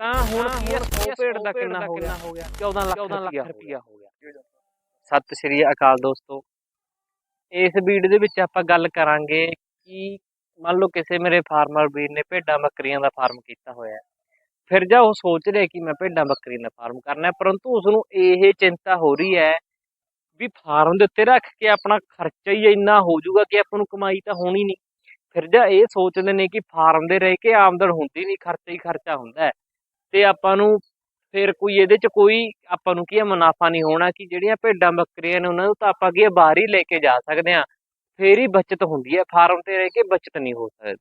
ਤਾਂ ਹੁਣ ਕੀ ਹੈ 100 ਭੇਡ ਦਾ ਕਿੰਨਾ ਹੋ ਗਿਆ। 14 ਲੱਖ ਰੁਪਇਆ ਹੋ ਗਿਆ। ਸਤਿ ਸ਼੍ਰੀ ਅਕਾਲ ਦੋਸਤੋ। ਇਸ ਵੀਡੀਓ ਦੇ ਵਿੱਚ ਆਪਾਂ ਗੱਲ ਕਰਾਂਗੇ ਕਿ ਮੰਨ ਲਓ ਕਿਸੇ ਮੇਰੇ ਫਾਰਮਰ ਵੀਰ ਨੇ ਭੇਡਾਂ ਬੱਕਰੀਆਂ ਦਾ ਫਾਰਮ ਕੀਤਾ ਹੋਇਆ ਹੈ। ਫਿਰ ਜਾ ਉਹ ਸੋਚ ਰਿਹਾ ਕਿ ਮੈਂ ਭੇਡਾਂ ਬੱਕਰੀਆਂ ਦਾ ਫਾਰਮ ਕਰਨਾ ਹੈ ਪਰੰਤੂ ਉਸ ਨੂੰ ਇਹ ਚਿੰਤਾ ਹੋ ਰਹੀ ਹੈ ਵੀ ਫਾਰਮ ਦੇ ਉੱਤੇ ਰੱਖ ਕੇ ਆਪਣਾ ਖਰਚਾ ਹੀ ਇੰਨਾ ਹੋ ਜਾਊਗਾ ਕਿ ਆਪਾਂ ਨੂੰ ਕਮਾਈ ਤਾਂ ਹੋਣੀ ਨਹੀਂ। ਫਿਰ ਜਾ ਇਹ ਸੋਚਦੇ ਨੇ ਕਿ ਫਾਰਮ ਦੇ ਰਹਿ ਕੇ ਆਮਦਨ ਹੁੰਦੀ ਨਹੀਂ ਖਰਚਾ ਹੀ ਖਰਚਾ ਹੁੰਦਾ ਹੈ। ਤੇ ਆਪਾਂ ਨੂੰ ਫਿਰ ਕੋਈ ਇਹਦੇ ਚ ਕੋਈ ਆਪਾਂ ਨੂੰ ਕੀ ਹੈ ਮੁਨਾਫਾ ਨਹੀਂ ਹੋਣਾ ਕਿ ਜਿਹੜੀਆਂ ਭੇਡਾਂ ਬੱਕਰੀਆਂ ਨੇ ਉਹਨਾਂ ਨੂੰ ਤਾਂ ਆਪਾਂ ਕੀ ਹੈ ਬਾਹਰ ਹੀ ਲੈ ਕੇ ਜਾ ਸਕਦੇ ਹਾਂ। ਫੇਰ ਹੀ ਬਚਤ ਹੁੰਦੀ ਹੈ ਫਾਰਮ ਤੇ ਰਹਿ ਕੇ ਬਚਤ ਨਹੀਂ ਹੋ ਸਕਦੀ।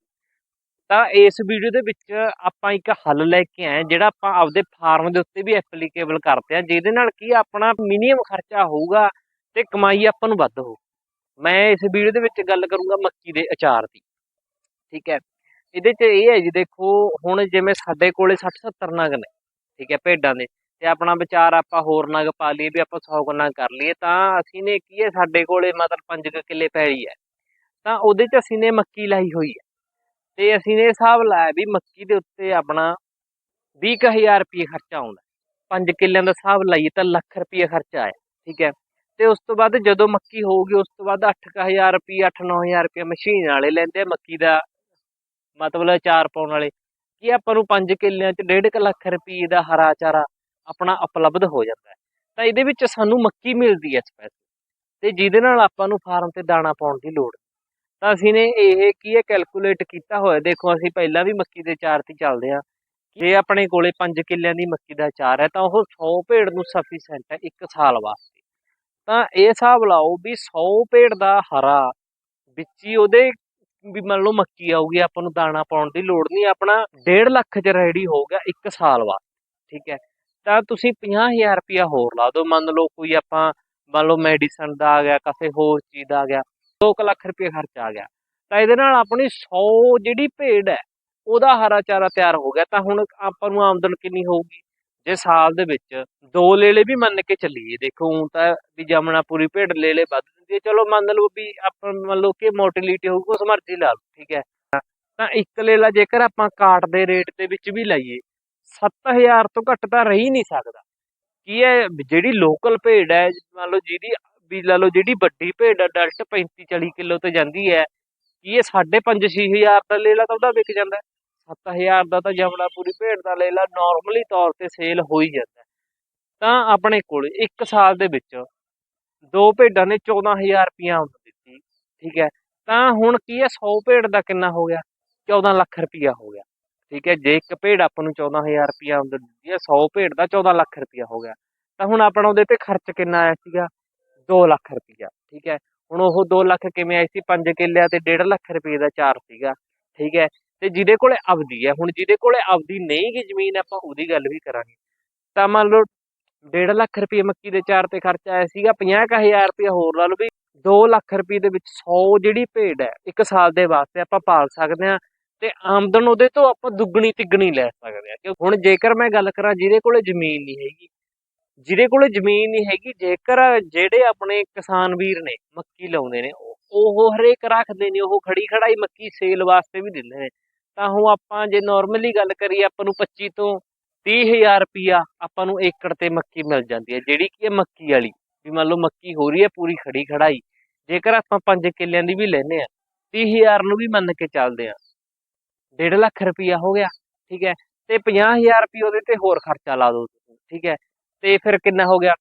ਤਾਂ ਇਸ ਵੀਡੀਓ ਦੇ ਵਿੱਚ ਆਪਾਂ ਇੱਕ ਹੱਲ ਲੈ ਕੇ ਆਏ ਜਿਹੜਾ ਆਪਾਂ ਆਪਦੇ ਫਾਰਮ ਦੇ ਉੱਤੇ ਵੀ ਐਪਲੀਕੇਬਲ ਕਰਦੇ ਹਾਂ, ਜਿਹਦੇ ਨਾਲ ਕੀ ਆਪਣਾ ਮਿਨੀਮਮ ਖਰਚਾ ਹੋਊਗਾ ਤੇ ਕਮਾਈ ਆਪਾਂ ਨੂੰ ਵੱਧ ਹੋਊ। ਮੈਂ ਇਸ ਵੀਡੀਓ ਦੇ ਵਿੱਚ ਗੱਲ ਕਰੂੰਗਾ ਮੱਕੀ ਦੇ ਅਚਾਰ ਦੀ। ਠੀਕ ਹੈ। ਇਹਦੇ 'ਚ ਇਹ ਹੈ ਜੀ, ਦੇਖੋ ਹੁਣ ਜਿਵੇਂ ਸਾਡੇ ਕੋਲੇ 60 70 ਨਗ ਨੇ, ਠੀਕ ਹੈ, ਭੇਡਾਂ ਦੇ, ਤੇ ਆਪਣਾ ਵਿਚਾਰ ਆਪਾਂ ਹੋਰ ਨਗ ਪਾ ਲਈਏ ਵੀ ਆਪਾਂ 100 ਨਗ ਕਰ ਲਈਏ, ਤਾਂ ਅਸੀਂ ਨੇ ਕੀ ਹੈ, ਸਾਡੇ ਕੋਲੇ ਮਤਲਬ 5 ਕਿੱਲੇ ਪੈਲੀ ਹੈ। ਤਾਂ ਉਹਦੇ 'ਚ ਅਸੀਂ ਨੇ ਮੱਕੀ ਲਾਈ ਹੋਈ ਹੈ, ਤੇ ਅਸੀਂ ਨੇ ਹਿਸਾਬ ਲਾਇਆ ਵੀ ਮੱਕੀ ਦੇ ਉੱਤੇ ਆਪਣਾ 20000 ਰੁਪਏ ਖਰਚਾ ਆਉਂਦਾ। 5 ਕਿੱਲਿਆਂ ਦਾ ਹਿਸਾਬ ਲਾਈਏ ਤਾਂ ਲੱਖ ਰੁਪਏ ਖਰਚਾ ਆਇਆ, ਠੀਕ ਹੈ। ਤੇ ਉਸ ਤੋਂ ਬਾਅਦ ਜਦੋਂ ਮੱਕੀ ਹੋਊਗੀ, ਉਸ ਤੋਂ ਬਾਅਦ 8000 ਰੁਪਏ 8-9000 ਰੁਪਏ ਮਸ਼ੀਨ ਵਾਲੇ ਲੈਂਦੇ ਆ ਮੱਕੀ ਦਾ ਮਤਲਬ ਚਾਰ ਪਾਉਣ ਵਾਲੇ, ਕੀ ਆਪਾਂ ਨੂੰ 5 ਕਿੱਲਿਆਂ 'ਚ 1.5 ਲੱਖ ਰੁਪਏ ਦਾ ਹਰਾ ਚਾਰਾ ਆਪਣਾ ਉਪਲਬਧ ਹੋ ਜਾਂਦਾ ਹੈ। ਤਾਂ ਇਹਦੇ ਵਿੱਚ ਸਾਨੂੰ ਮੱਕੀ ਮਿਲਦੀ ਹੈ ਸਪੈਸ਼ਲ ਤੇ ਜਿਹਦੇ ਨਾਲ ਆਪਾਂ ਨੂੰ ਫਾਰਮ ਤੇ ਦਾਣਾ ਪਾਉਣ ਦੀ ਲੋੜ ਤਾਂ ਅਸੀਂ ਨੇ ਇਹ ਕੀ ਹੈ ਕੈਲਕੂਲੇਟ ਕੀਤਾ ਹੋਇਆ, ਦੇਖੋ ਅਸੀਂ ਪਹਿਲਾਂ ਵੀ ਮੱਕੀ ਦੇ ਚਾਰ ਤੇ ਚੱਲਦੇ ਆ ਜੇ ਆਪਣੇ ਕੋਲੇ 5 ਕਿੱਲਿਆਂ ਦੀ ਮੱਕੀ ਦਾ ਚਾਰ ਹੈ, ਤਾਂ ਉਹ 100 ਭੇੜ ਨੂੰ ਸਫੀਸ਼ੈਂਟ ਹੈ ਇੱਕ ਸਾਲ ਵਾਸਤੇ। ਤਾਂ ਇਹ ਹਿਸਾਬ ਲਾਓ ਵੀ 100 ਭੇੜ ਦਾ ਹਰਾ ਵਿੱਚ ਹੀ ਉਹਦੇ ਵੀ ਮੰਨ ਲਓ ਮੱਕੀ ਆਊਗੀ, ਆਪਾਂ ਨੂੰ ਦਾਣਾ ਪਾਉਣ ਦੀ ਲੋੜ ਨਹੀਂ, ਆਪਣਾ 1.5 ਲੱਖ ਚ ਰੈਡੀ ਹੋ ਗਿਆ ਇੱਕ ਸਾਲ ਬਾਅਦ, ਠੀਕ ਹੈ। ਤਾਂ ਤੁਸੀਂ 50000 ਰੁਪਇਆ ਹੋਰ ਲਾ ਦਿਓ, ਮੰਨ ਲਓ ਕੋਈ ਆਪਾਂ, ਮੰਨ ਲਓ ਮੈਡੀਸਨ ਦਾ ਆ ਗਿਆ, ਕਿਸੇ ਹੋਰ ਚੀਜ਼ ਦਾ ਆ ਗਿਆ 2 ਲੱਖ ਰੁਪਇਆ ਖਰਚ ਆ ਗਿਆ। ਤਾਂ ਇਹਦੇ ਨਾਲ ਆਪਣੀ 100 ਜਿਹੜੀ ਭੇਡ ਹੈ, ਉਹਦਾ ਹਰਾ ਚਾਰਾ ਤਿਆਰ ਹੋ ਗਿਆ, ਤਾਂ ਹੁਣ ਆਪਾਂ ਨੂੰ ਆਮਦਨ ਕਿੰਨੀ ਹੋਊਗੀ? ਜੇ ਸਾਲ ਦੇ ਵਿੱਚ ਦੋ ਲੇਲੇ ਵੀ ਮੰਨ ਕੇ ਚੱਲੀਏ, ਦੇਖੋ ਹੁਣ ਤਾਂ ਵੀ ਜਮਨਾਪੁਰੀ ਭੇਡ ਲੇਲੇ ਵੱਧ ਦਿੰਦੀ ਚਲੋ ਮੰਨ ਲਓ ਵੀ ਆਪਾਂ ਮੰਨ ਲਓ ਕਿ ਮੋਟੀਲਿਟੀ ਹੋਊਗੀ ਉਸ ਮਰਜ਼ੀ ਲਾ ਲਓ, ਠੀਕ ਹੈ। ਤਾਂ ਇੱਕ ਲੇਲਾ ਜੇਕਰ ਆਪਾਂ ਕਾਟ ਦੇ ਰੇਟ ਦੇ ਵਿੱਚ ਵੀ ਲਾਈਏ 7000 ਤੋਂ ਘੱਟ ਤਾਂ ਰਹੀ ਨਹੀਂ ਸਕਦਾ। ਕੀ ਹੈ, ਜਿਹੜੀ ਲੋਕਲ ਭੇਡ ਹੈ, ਮੰਨ ਲਓ ਜਿਹਦੀ, ਵੀ ਲਾ ਲਓ ਜਿਹੜੀ ਵੱਡੀ ਭੇਡ ਅਡਲਟ 35 40 ਕਿਲੋ ਤੇ ਜਾਂਦੀ ਹੈ, ਕੀ ਇਹ 5.5 6000 ਦਾ ਲੇਲਾ ਤਾਂ ਉਹਦਾ ਵਿਕ ਜਾਂਦਾ। ਹੈ 7000 ਦਾ ਤਾਂ ਜਮਨਾਪੁਰੀ ਭੇਡ ਦਾ ਲੇਲਾ ਨਾਰਮਲੀ ਤੌਰ ਤੇ ਸੇਲ ਹੋ ਹੀ ਜਾਂਦਾ। ਤਾਂ ਆਪਣੇ ਕੋਲ ਇੱਕ ਸਾਲ ਦੇ ਵਿੱਚ ਦੋ ਭੇਡਾਂ ਨੇ 14000 ਰੁਪਇਆ ਆਮਦਨ ਦਿੱਤੀ, ਠੀਕ ਹੈ। ਤਾਂ ਹੁਣ ਕੀ ਹੈ 100 ਭੇਡ ਦਾ ਕਿੰਨਾ ਹੋ ਗਿਆ? 14 ਲੱਖ ਰੁਪਇਆ ਹੋ ਗਿਆ, ਠੀਕ ਹੈ। ਜੇ ਇੱਕ ਭੇਡ ਆਪਾਂ ਨੂੰ 14000 ਰੁਪਇਆ ਆਮਦਨ ਦਿੱਤੀ ਹੈ 100 ਭੇਡ ਦਾ 14 ਲੱਖ ਰੁਪਇਆ ਹੋ ਗਿਆ। ਤਾਂ ਹੁਣ ਆਪਣਾ ਉਹਦੇ ਤੇ ਖਰਚ ਕਿੰਨਾ ਆਇਆ ਸੀਗਾ? 2 ਲੱਖ ਰੁਪਇਆ ਠੀਕ ਹੈ। ਹੁਣ ਉਹ 2 ਲੱਖ ਕਿਵੇਂ ਆਈ ਸੀ? 5 ਕਿੱਲਿਆਂ ਤੇ 1.5 ਲੱਖ ਰੁਪਏ ਦਾ ਚਾਰ ਸੀਗਾ, ਠੀਕ ਹੈ। ਤੇ ਜਿਹਦੇ ਕੋਲੇ ਅਵਧੀ ਹੈ, ਹੁਣ ਜਿਹਦੇ ਕੋਲੇ ਅਵਧੀ ਨਹੀਂ ਗੀ ਜ਼ਮੀਨ, ਆਪਾਂ ਉਹਦੀ ਗੱਲ ਵੀ ਕਰਾਂਗੇ। ਤਾਂ ਮੰਨ ਲਓ 1.5 ਲੱਖ ਰੁਪਏ ਮੱਕੀ ਦੇ ਚਾਰ ਤੇ ਖਰਚਾ ਆਇਆ ਸੀਗਾ 50000 ਰੁਪਏ ਹੋਰ ਲਾ ਲਓ ਵੀ 2 ਲੱਖ ਰੁਪਏ ਦੇ ਵਿੱਚ 100 ਜਿਹੜੀ ਭੇਡ ਹੈ, ਇੱਕ ਸਾਲ ਦੇ ਵਾਸਤੇ ਆਪਾਂ ਪਾਲ ਸਕਦੇ ਹਾਂ ਤੇ ਆਮਦਨ ਉਹਦੇ ਤੋਂ ਆਪਾਂ ਦੁੱਗਣੀ ਤਿੱਗਣੀ ਲੈ ਸਕਦੇ ਹਾਂ। ਕਿ ਹੁਣ ਜੇਕਰ ਮੈਂ ਗੱਲ ਕਰਾਂ ਜਿਹਦੇ ਕੋਲੇ ਜ਼ਮੀਨ ਨਹੀਂ ਹੈਗੀ, ਜਿਹਦੇ ਕੋਲੇ ਜ਼ਮੀਨ ਨਹੀਂ ਹੈਗੀ, ਜੇਕਰ ਜਿਹੜੇ ਆਪਣੇ ਕਿਸਾਨ ਵੀਰ ਨੇ ਮੱਕੀ ਲਾਉਂਦੇ ਨੇ, ਉਹ ਉਹ ਹਰੇਕ ਰੱਖਦੇ ਨੇ, ਉਹ ਖੜੀ ਖੜਾਈ ਮੱਕੀ ਸੇਲ ਵਾਸਤੇ ਵੀ ਦਿੰਦੇ ਨੇ। ਤਾਂ ਹੁਣ ਆਪਾਂ ਜੇ ਨਾਰਮਲੀ ਗੱਲ ਕਰੀਏ, ਆਪਾਂ ਨੂੰ 25 ਤੋਂ 30000 ਰੁਪਿਆ ਆਪਾਂ ਨੂੰ ਏਕੜ ਤੇ ਮੱਕੀ ਮਿਲ ਜਾਂਦੀ ਹੈ, ਜਿਹੜੀ ਕਿ ਹੈ ਮੱਕੀ ਵਾਲੀ। ਵੀ ਮੰਨ ਲਓ ਮੱਕੀ ਹੋ ਰਹੀ ਹੈ, ਪੂਰੀ ਖੜੀ ਖੜਾਈ। ਜੇਕਰ ਆਪਾਂ 5 ਕਿੱਲਿਆਂ ਦੀ ਵੀ ਲੈਨੇ ਆ 30000 ਨੂੰ ਵੀ ਮੰਨ ਕੇ ਚੱਲਦੇ ਆ 1.5 ਲੱਖ ਰੁਪਿਆ ਹੋ ਗਿਆ, ਠੀਕ ਹੈ। ਤੇ 50000 ਰੁਪਏ ਉਹਦੇ ਤੇ ਹੋਰ ਖਰਚਾ ਲਾ ਦਿਓ ਠੀਕ ਹੈ। ਤੇ ਫਿਰ ਕਿੰਨਾ ਹੋ ਗਿਆ?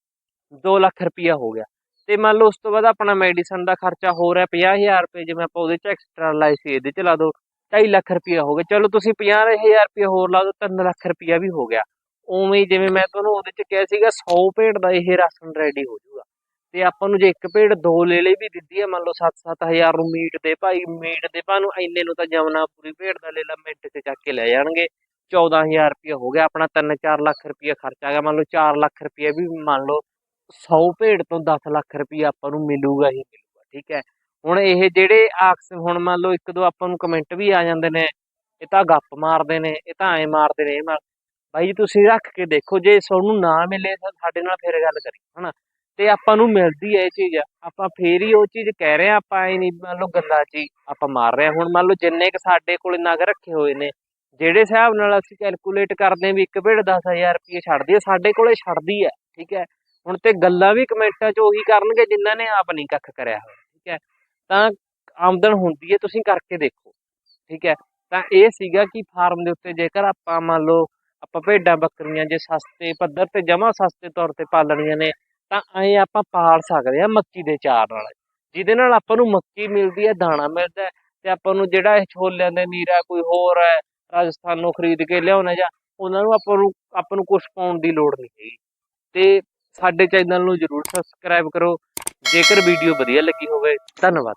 2 ਲੱਖ ਰੁਪਿਆ ਹੋ ਗਿਆ। ਤੇ ਮੰਨ ਲਓ ਉਸ ਤੋਂ ਬਾਅਦ ਆਪਣਾ ਮੈਡੀਸਨ ਦਾ ਖਰਚਾ ਹੋ ਰਿਹਾ 50000 ਰੁਪਏ ਜਿਵੇਂ ਆਪਾਂ ਉਹਦੇ ਚ ਐਕਸਟਰਾ ਲਾਈ ਸੀ ਇਹਦੇ ਚ ਲਾ ਦਿਓ। 2.5 ਲੱਖ ਰੁਪਇਆ ਹੋ ਗਿਆ। ਚਲੋ ਤੁਸੀਂ 50000 ਰੁਪਇਆ ਹੋਰ ਲਾ ਦਿਓ 3 ਲੱਖ ਰੁਪਇਆ ਵੀ ਹੋ ਗਿਆ। ਉਵੇਂ ਜਿਵੇਂ ਮੈਂ ਤੁਹਾਨੂੰ ਉਹਦੇ ਚ ਕਿਹਾ ਸੀਗਾ 100 ਭੇਡ ਦਾ ਇਹ ਰਾਸ਼ਨ ਰੈਡੀ ਹੋ ਜਾਊਗਾ। ਤੇ ਆਪਾਂ ਨੂੰ ਜੇ ਇੱਕ ਭੇਡ ਦੋ ਲੈ ਲਈ ਵੀ ਦਿੱਤੀ ਹੈ ਮੰਨ ਲਓ 7-7000 ਨੂੰ ਮੀਟ ਦੇ ਭਾਈ, ਮੀਟ ਦੇ ਭਾਅ ਨੂੰ ਇੰਨੇ ਨੂੰ ਤਾਂ ਜਮਨਾ ਪੂਰੀ ਭੇਡ ਦਾ ਲੈ ਲਾ, ਮਿੰਟ 'ਚ ਚੱਕ ਕੇ ਲੈ ਜਾਣਗੇ। 14000 ਰੁਪਏ ਹੋ ਗਿਆ, ਆਪਣਾ 3-4 ਲੱਖ ਰੁਪਏ ਖਰਚਾ ਗਿਆ। ਮੰਨ ਲਓ 4 ਲੱਖ ਰੁਪਏ ਵੀ ਮੰਨ ਲਓ 100 ਭੇਡ ਤੋਂ 10 ਲੱਖ ਰੁਪਏ ਆਪਾਂ ਨੂੰ ਮਿਲੂਗਾ ਹੀ ਮਿਲੂਗਾ, ਠੀਕ ਹੈ। ਹੁਣ ਇਹ ਜਿਹੜੇ ਆਕਸ ਹੁਣ ਮੰਨ ਲਓ ਇੱਕ ਦੋ ਆਪਾਂ ਨੂੰ ਕਮੈਂਟ ਵੀ ਆ ਜਾਂਦੇ ਨੇ, ਇਹ ਤਾਂ ਗੱਪ ਮਾਰਦੇ ਨੇ, ਇਹ ਤਾਂ ਐ ਮਾਰਦੇ ਨੇ, ਇਹ ਮਾਰ, ਬਾਈ ਜੀ ਤੁਸੀਂ ਰੱਖ ਕੇ ਦੇਖੋ, ਜੇ ਤੁਹਾਨੂੰ ਨਾ ਮਿਲੇ ਤਾਂ ਸਾਡੇ ਨਾਲ ਫਿਰ ਗੱਲ ਕਰੀ ਹਨਾ? ਤੇ ਆਪਾਂ ਨੂੰ ਮਿਲਦੀ ਹੈ ਇਹ ਚੀਜ਼, ਆਪਾਂ ਫੇਰ ਹੀ ਉਹ ਚੀਜ਼ ਕਹਿ ਰਹੇ ਆ ਆਪਾਂ ਐ ਨਹੀਂ, ਮੰਨ ਲਓ ਗੰਦਾ ਚੀਜ਼ ਆਪਾਂ ਮਾਰ ਰਹੇ ਹਾਂ। ਹੁਣ ਮੰਨ ਲਓ ਜਿੰਨੇ ਕ ਸਾਡੇ ਕੋਲ ਨਗ ਰੱਖੇ ਹੋਏ ਨੇ, ਜਿਹੜੇ ਹਿਸਾਬ ਨਾਲ ਅਸੀਂ ਕੈਲਕੂਲੇਟ ਕਰਦੇ ਹਾਂ ਵੀ ਇੱਕ ਭੇਡ 10000 ਰੁਪਏ ਛੱਡਦੀ ਹੈ, ਸਾਡੇ ਕੋਲੇ ਛੱਡਦੀ ਹੈ, ਠੀਕ ਹੈ? ਹੁਣ ਤੇ ਗੱਲਾਂ ਵੀ ਕਮੈਂਟਾਂ 'ਚ ਉਹੀ ਕਰਨਗੇ ਜਿਨ੍ਹਾਂ ਨੇ ਆਪ ਨਹੀਂ ਕੱਖ ਕਰਿਆ ਹੋਇਆ, ਠੀਕ ਹੈ? ਤਾਂ ਆਮਦਨ ਹੁੰਦੀ ਹੈ, ਤੁਸੀਂ ਕਰਕੇ ਦੇਖੋ। ਠੀਕ ਹੈ? ਤਾਂ ਇਹ ਸੀਗਾ ਕਿ ਫਾਰਮ ਦੇ ਉੱਤੇ ਜੇਕਰ ਆਪਾਂ ਮੰਨ ਲਓ, ਆਪਾਂ ਭੇਡਾਂ ਬੱਕਰੀਆਂ ਜੇ ਸਸਤੇ ਪੱਧਰ ਤੇ ਜਮਾ ਸਸਤੇ ਤੌਰ ਤੇ ਪਾਲਣੀਆਂ ਨੇ, ਤਾਂ ਐਂ ਆਪਾਂ ਪਾਲ ਸਕਦੇ ਆ ਮੱਕੀ ਦੇ ਚਾਰ ਨਾਲ। ਜਿਹਦੇ ਨਾਲ ਆਪਾਂ ਨੂੰ ਮੱਕੀ ਮਿਲਦੀ ਹੈ, ਦਾਣਾ ਮਿਲਦਾ ਹੈ ਤੇ ਆਪਾਂ ਨੂੰ ਜਿਹੜਾ ਇਹ ਛੋਲਿਆਂ ਦੇ ਨੀਰਾ ਕੋਈ ਹੋਰ ਹੈ, ਰਾਜਸਥਾਨੋਂ ਖਰੀਦ ਕੇ ਲਿਆਉਣਾ ਜਾਂ ਉਹਨਾਂ ਨੂੰ ਆਪਾਂ ਨੂੰ ਆਪਾਂ ਨੂੰ ਕੁਝ ਪਾਉਣ ਦੀ ਲੋੜ ਨਹੀਂ ਹੈਗੀ। ਤੇ ਸਾਡੇ ਚੈਨਲ ਨੂੰ ਜਰੂਰ ਸਬਸਕ੍ਰਾਈਬ ਕਰੋ ਜੇਕਰ ਵੀਡੀਓ ਵਧੀਆ ਲੱਗੀ ਹੋਵੇ ਧੰਨਵਾਦ।